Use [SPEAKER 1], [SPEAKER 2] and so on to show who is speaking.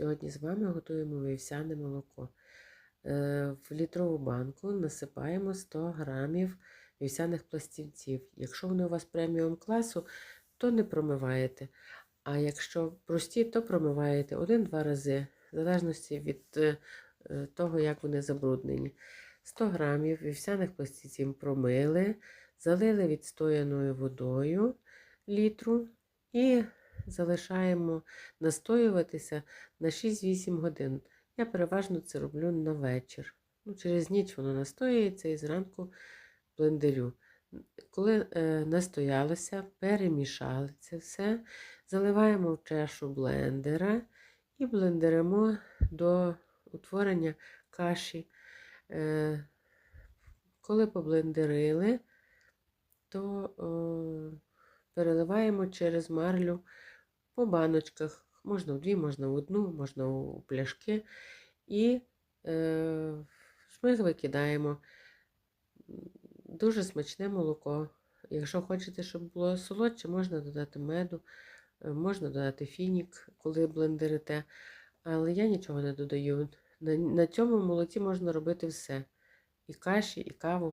[SPEAKER 1] Сьогодні з вами готуємо вівсяне молоко. Е, В літрову банку насипаємо 100 грамів вівсяних пластівців. Якщо вони у вас преміум класу, то не промиваєте. А якщо прості, то промиваєте один-два рази, в залежності від е, е, того, як вони забруднені. 100 грамів вівсяних пластівців промили, залили відстояною водою літру і залишаємо настоюватися на 6-8 годин. Я переважно це роблю на вечір. Ну, через ніч воно настоюється і зранку блендерю. Коли е, настоялося, перемішали це все, заливаємо в чашу блендера і блендеримо до утворення каші. Е, коли поблендерили, то о, переливаємо через марлю по баночках. Можна в дві, можна в одну, можна у пляшки. І е, ми викидаємо дуже смачне молоко. Якщо хочете, щоб було солодше, можна додати меду, е, можна додати фінік, коли блендерите. Але я нічого не додаю. На, на цьому молоці можна робити все. І каші, і каву.